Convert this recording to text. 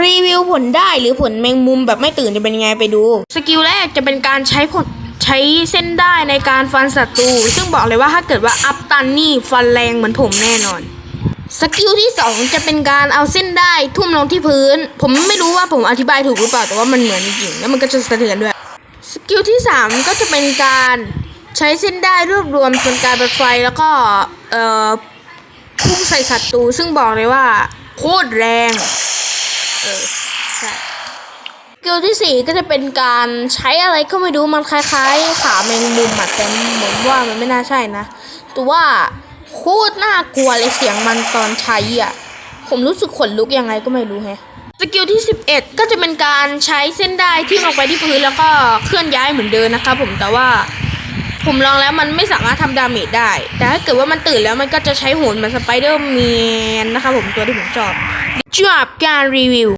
รีวิวผลได้หรือผลแมงมุมแบบไม่ตื่นจะเป็นยังไงไปดู สกิลแรกจะเป็นการใช้ผลใช้เส้นได้ในการฟันศัตรู ซึ่งบอกเลยว่าถ้าเกิดว่าอัพตันนี่ฟันแรงเหมือนผมแน่นอน สกิลที่ 2 จะเป็นการเอาเส้นได้ทุ่มลงที่พื้น ผมไม่รู้ว่าผมอธิบายถูกหรือเปล่าแต่ว่ามันเหมือนจริงๆแล้วมันก็จะสะเทือนด้วย สกิลที่ 3 ก็จะเป็นการใช้เส้นได้รวบรวมจนกลายเป็นไฟแล้วก็เอ่อพุ่งใส่ศัตรูซึ่งบอกเลยว่าโคตรแรง เออใช่สกิลที่4ก็จะเป็นการใช้อะไรก็ไม่รู้มันคล้ายๆ ขาแมงมุมอะแต่เหมือนว่ามันไม่น่าใช่นะแต่ว่าโคตรน่ากลัวเลยเสียงมันตอนใช้อะผมรู้สึกขนลุกยังไงก็ไม่รู้แฮะสกิลที่ 11 ก็จะเป็นการใช้เส้นได้ที่ลงไปที่พื้นแล้วก็เคลื่อนย้ายเหมือนเดิมนะครับผมแต่ว่าผมลองแล้วมันไม่สามารถทำดาเมจได้ แต่ถ้าเกิดว่ามันตื่นแล้วมันก็จะใช้โหนเหมือนสไปเดอร์แมนนะครับผมตัวที่ผมชอบจบการรีวิว